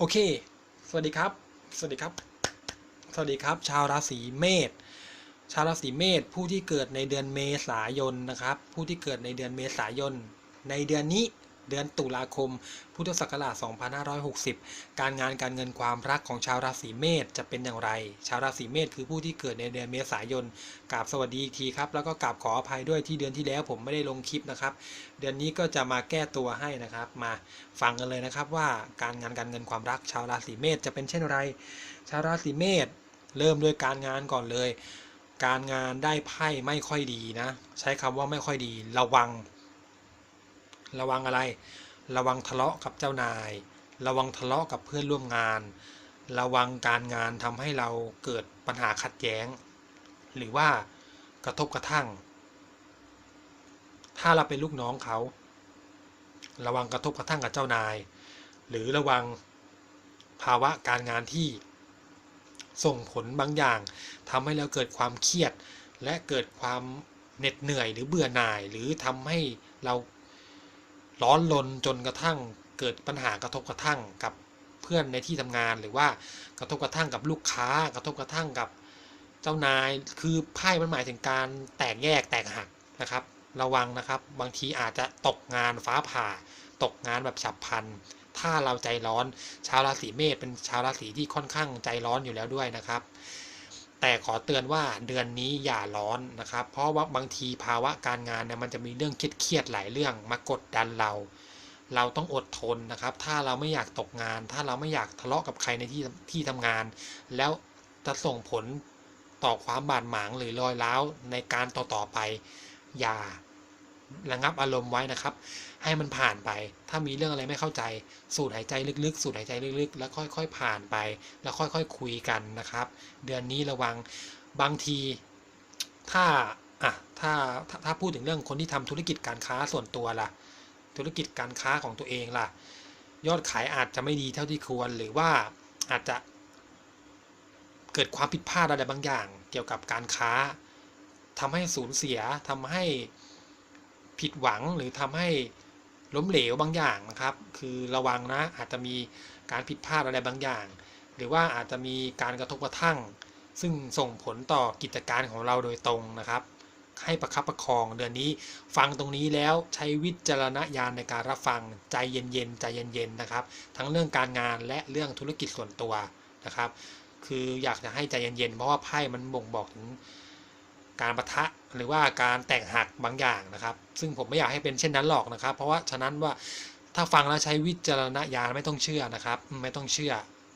โอเค สวัสดีครับ สวัสดีครับ สวัสดีครับ ชาวราศีเมษ ชาวราศีเมษผู้ที่เกิดในเดือนเมษายนนะครับ ผู้ที่เกิดในเดือนเมษายน ในเดือนนี้ เดือนตุลาคม พุทธศักราช 2560 การงานการเงินความรักของชาวราศีเมษจะเป็นอย่างไร ชาวราศีเมษคือผู้ที่เกิดในเดือนเมษายนกราบสวัสดีอีกทีครับ แล้วก็กราบขออภัยด้วยที่เดือนที่แล้วผมไม่ได้ลงคลิปนะครับ เดือนนี้ก็จะมาแก้ตัวให้นะครับ มาฟังกันเลยนะครับว่าการงานการเงินความรักชาวราศีเมษจะเป็นเช่นไร ชาวราศีเมษเริ่มด้วยการงานก่อนเลย การงานได้ไพ่ไม่ค่อยดีนะ ใช้คำว่าไม่ค่อยดี ระวัง ระวังอะไร ระวังทะเลาะกับเจ้านาย ระวังทะเลาะกับเพื่อนร่วมงาน ระวังการงานทำให้เราเกิดปัญหาขัดแย้ง หรือว่ากระทบกระทั่ง ถ้าเราเป็นลูกน้องเขา ระวังกระทบกระทั่งกับเจ้านาย หรือระวังภาวะการงานที่ส่งผลบางอย่างทำให้เราเกิดความเครียด และเกิดความเหน็ดเหนื่อยหรือเบื่อหน่ายหรือทำให้เรา ร้อนรนจนกระทั่งเกิดปัญหากระทบกระทั่งกับเพื่อนในที่ทำงานหรือว่ากระทบกระทั่งกับลูกค้า กระทบกระทั่งกับเจ้านายคือไพ่มันหมายถึงการแตกแยกแตกหักนะครับ ระวังนะครับ บางทีอาจจะตกงานฟ้าผ่า ตกงานแบบฉับพลันถ้าเราใจร้อน ชาวราศีเมษเป็นชาวราศีที่ค่อนข้างใจร้อนอยู่แล้วด้วยนะครับ แต่ขอเตือนว่าเดือนนี้อย่าร้อนนะครับ เพราะว่าบางทีภาวะการงานเนี่ยมันจะมีเรื่องเครียดๆหลายเรื่องมากดดันเรา เราต้องอดทนนะครับ ถ้าเราไม่อยากตกงาน ถ้าเราไม่อยากทะเลาะกับใครในที่ที่ทำงาน แล้วจะส่งผลต่อความบาดหมางหรือรอยร้าวในการต่อๆไป อย่า ระงับอารมณ์ไว้นะครับ ให้มันผ่านไป ถ้ามีเรื่องอะไรไม่เข้าใจ สูดหายใจลึกๆ สูดหายใจลึกๆ แล้วค่อยๆ ผ่านไป แล้วค่อยๆคุยกันนะครับ เดือนนี้ระวังบางที ถ้าอะถ้าถ้าถ้าพูดถึงเรื่องคนที่ทำธุรกิจการค้าส่วนตัวล่ะ ธุรกิจการค้าของตัวเองล่ะ ยอดขายอาจจะไม่ดีเท่าที่ควร หรือว่าอาจจะ เกิดความผิดพลาดอะไรบางอย่าง เกี่ยวกับการค้าทำให้สูญเสียทำให้ ผิดหวังหรือทำให้ล้มเหลวบางอย่างนะครับ คือระวังนะอาจจะมีการผิดพลาดอะไรบางอย่าง หรือว่าอาจจะมีการกระทบกระทั่ง ซึ่งส่งผลต่อกิจการของเราโดยตรงนะครับ ให้ประคับประคองเดือนนี้ ฟังตรงนี้แล้วใช้วิจารณญาณในการรับฟังใจเย็นๆใจเย็นๆนะครับ ทั้งเรื่องการงานและเรื่องธุรกิจส่วนตัวนะครับ คืออยากจะให้ใจเย็นๆเพราะว่าไพ่มันบ่งบอกถึงการประทะ หรือว่าการแตกหักบางอย่างนะครับ ซึ่งผมไม่อยากให้เป็นเช่นนั้นหรอกนะครับ เพราะว่าฉะนั้นว่าถ้าฟังแล้วใช้วิจารณญาณไม่ต้องเชื่อนะครับ ไม่ต้องเชื่อ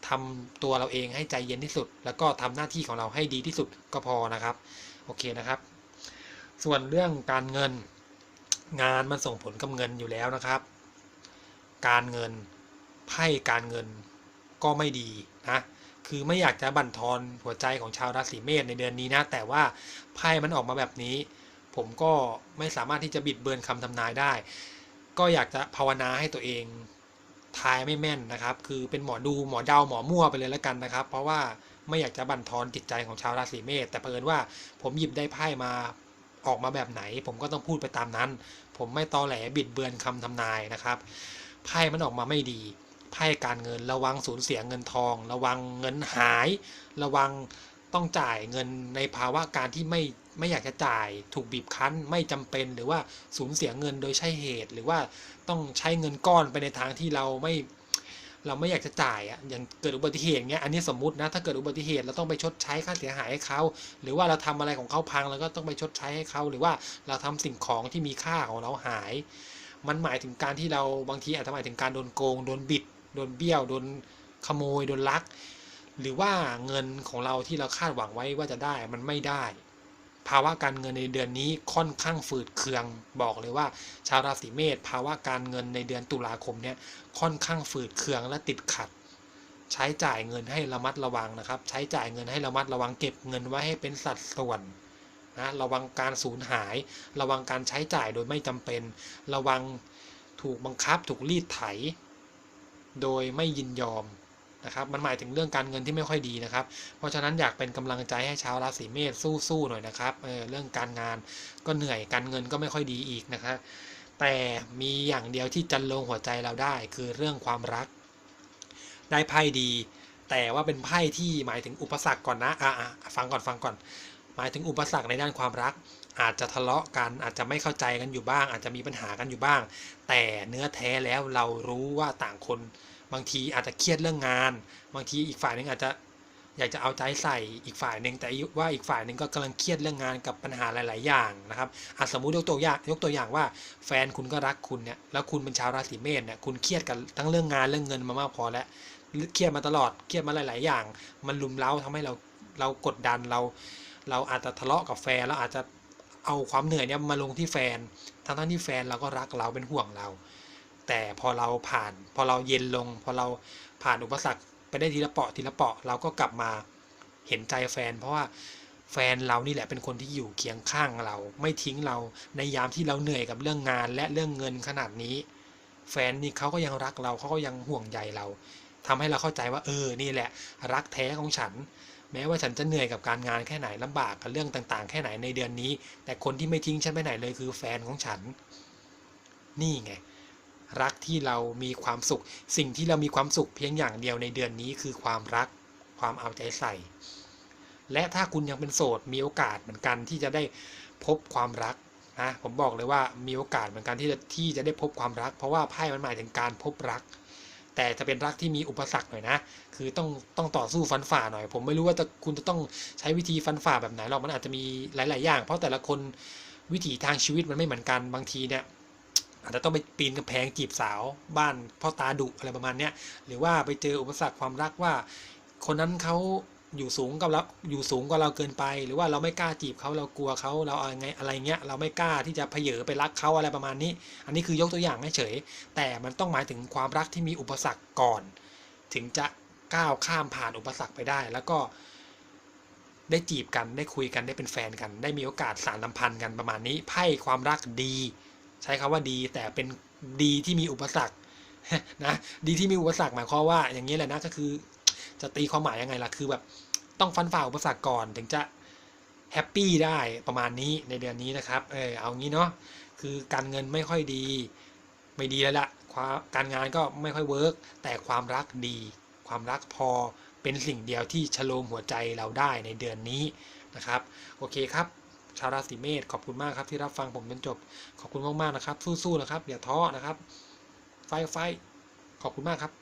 ทำตัวเราเองให้ใจเย็นที่สุด แล้วก็ทำหน้าที่ของเราให้ดีที่สุดก็พอนะครับ โอเคนะครับ ส่วนเรื่องการเงิน งานมันส่งผลกับเงินอยู่แล้วนะครับ การเงินไพ่การเงินก็ไม่ดีนะ คือไม่อยากจะบั่นทอนหัวใจของชาวราศีเมษในเดือนนี้นะ แต่ว่าไพ่มันออกมาแบบนี้ ผมก็ไม่สามารถที่จะบิดเบือนคำทำนายได้ ก็อยากจะภาวนาให้ตัวเองทายไม่แม่นนะครับ คือเป็นหมอดูหมอเดาหมอมั่วไปเลยแล้วกันนะครับ เพราะว่าไม่อยากจะบั่นทอนจิตใจของชาวราศีเมษแต่เผอิญว่าผมหยิบได้ไพ่มาออกมาแบบไหน ผมก็ต้องพูดไปตามนั้น ผมไม่ตอแหลบิดเบือนคำทำนายนะครับไพ่มันออกมาไม่ดี ไพ่การเงิน ระวังสูญเสียเงินทอง ระวังเงินหาย ระวังต้องจ่ายเงินในภาวะการที่ไม่ไม่อยากจะจ่าย ถูกบีบคั้นไม่จำเป็น หรือว่าสูญเสียเงินโดยใช่เหตุ หรือว่าต้องใช้เงินก้อนไปในทางที่เราไม่เราไม่อยากจะจ่ายอะอย่างเกิดอุบัติเหตุเงี้ยอันนี้สมมตินะถ้าเกิดอุบัติเหตุเราต้องไปชดใช้ค่าเสียหายให้เขาหรือว่าเราทำอะไรของเขาพังเราก็ต้องไปชดใช้ให้เขาหรือว่าเราทำสิ่งของที่มีค่าของเราหาย มันหมายถึงการที่เราบางทีอาจจะหมายถึงการโดนโกงโดนบิด โดนเบี้ยวโดนขโมยโดนลัก หรือว่าเงินของเราที่เราคาดหวังไว้ว่าจะได้มันไม่ได้ ภาวะการเงินในเดือนนี้ค่อนข้างฝืดเคือง บอกเลยว่า ชาวราศีเมษภาวะการเงินในเดือนตุลาคมเนี่ยค่อนข้างฝืดเคืองและติดขัด ใช้จ่ายเงินให้ระมัดระวังนะครับ ใช้จ่ายเงินให้ระมัดระวังเก็บเงินไว้ให้เป็นสัดส่วนนะระวังการสูญหาย ระวังการใช้จ่ายโดยไม่จำเป็น ระวังถูกบังคับถูกรีดไถ โดยไม่ยินยอมนะครับมันหมายถึงเรื่องการเงินที่ไม่ค่อยดีนะครับ เพราะฉะนั้นอยากเป็นกำลังใจให้ชาวราศีเมษสู้ๆหน่อยนะครับเออเรื่องการงานก็เหนื่อยการเงินก็ไม่ค่อยดีอีกนะครับแต่มีอย่างเดียวที่จันลงหัวใจเราได้คือเรื่องความรัก ได้ไพ่ดี แต่ว่าเป็นไพ่ที่หมายถึงอุปสรรคก่อนนะอะฟังก่อนฟังก่อน มายถึงอุปสรรคในด้านความรัก อาจจะทะเลาะกันอาจจะไม่เข้าใจกันอยู่บ้าง อาจจะมีปัญหากันอยู่บ้าง แต่เนื้อแท้แล้วเรารู้ว่าต่างคน บางทีอาจจะเครียดเรื่องงาน บางทีอีกฝ่ายหนึงอาจจะอยากจะเอาใจใส่อีกฝ่ายหนึ่งแต่ว่าอีกฝ่ายหนึ่งก็กำลังเครียดเรื่องงานกับปัญหาหลาย ๆ อย่างนะครับอะสมมุติยกตัวอย่างยกตัวอย่างว่า แฟนคุณก็รักคุณเนี่ยแล้วคุณเป็นชาวราศีเมษเนี่ยคุณเครียดกันทั้งเรื่องงานเรื่องเงินมามากพอแล้วเครียดมาตลอดเครียดมาหลาย ๆ อย่าง มันลุมเล้าทำให้เราเรากดดันเรา เราอาจจะทะเลาะกับแฟนแล้วอาจจะเอาความเหนื่อยเนี่ยมาลงที่แฟน ทั้งทั้งที่แฟนเราก็รักเราเป็นห่วงเรา แต่พอเราผ่านพอเราเย็นลง พอเราผ่านอุปสรรคไปได้ทีละเปาะทีละเปาะเราก็กลับมาเห็นใจแฟน เพราะว่าแฟนเรานี่แหละเป็นคนที่อยู่เคียงข้างเรา ไม่ทิ้งเราในยามที่เราเหนื่อยกับเรื่องงานและเรื่องเงินขนาดนี้ แฟนนี่เขาก็ยังรักเราเขาก็ยังห่วงใยเราทำให้เราเข้าใจว่าเออนี่แหละ รักแท้ของฉัน แม้ว่าฉันจะเหนื่อยกับการงานแค่ไหนลำบากกับเรื่องต่างๆ แค่ไหนในเดือนนี้ แต่คนที่ไม่ทิ้งฉันไปไหนเลยคือแฟนของฉัน นี่ไง รักที่เรามีความสุข สิ่งที่เรามีความสุขเพียงอย่างเดียวในเดือนนี้คือความรัก ความเอาใจใส่ และถ้าคุณยังเป็นโสดมีโอกาสเหมือนกันที่จะได้พบความรักนะผมบอกเลยว่ามีโอกาสเหมือนกันที่จะที่จะได้พบความรัก เพราะว่าไพ่มันหมายถึงการพบรัก แต่จะเป็นรักที่มีอุปสรรคหน่อยนะ คือต้องต้องต่อสู้ฟันฝ่าหน่อย ผมไม่รู้ว่าจะคุณจะต้องใช้วิธีฟันฝ่าแบบไหนหรอกมันอาจจะมีหลาย ๆ อย่าง เพราะแต่ละคนวิถีทางชีวิตมันไม่เหมือนกันบางทีเนี่ยอาจจะต้องไปปีนกำแพงจีบสาวบ้านพ่อตาดุอะไรประมาณเนี้ยหรือว่าไปเจออุปสรรคความรักว่า คนนั้นเขา อยู่สูงกับเราอยู่สูงกว่าเราเกินไป หรือว่าเราไม่กล้าจีบเขาเรากลัวเขาเราอะไรไงอะไรเงี้ยเราไม่กล้าที่จะเพเยอไปรักเขาอะไรประมาณนี้ อันนี้คือยกตัวอย่างเฉย แต่มันต้องหมายถึงความรักที่มีอุปสรรคก่อน ถึงจะก้าวข้ามผ่านอุปสรรคไปได้ แล้วก็ได้จีบกันได้คุยกันได้เป็นแฟนกัน ได้มีโอกาสสานสัมพันธ์กันประมาณนี้ไพ่ความรักดี ใช้คำว่าดี แต่เป็นดีที่มีอุปสรรคนะดีที่มีอุปสรรคหมายความว่าอย่างนี้แหละนะก็คือ จะตีความหมายยังไงล่ะ คือแบบต้องฟันฝ่าอุปสรรคก่อนถึงจะแฮปปี้ได้ประมาณนี้ในเดือนนี้นะครับ เออเอางี้เนาะ คือการเงินไม่ค่อยดี ไม่ดีแล้วละความการงานก็ไม่ค่อยเวิร์ก แต่ความรักดี ความรักพอเป็นสิ่งเดียวที่ชโลมหัวใจเราได้ในเดือนนี้นะครับ โอเคครับชาวราศีเมษขอบคุณมากครับที่รับฟังผมจนจบ ขอบคุณมากๆนะครับ สู้ๆนะครับอย่าท้อนะครับ ไฟไฟขอบคุณมากครับ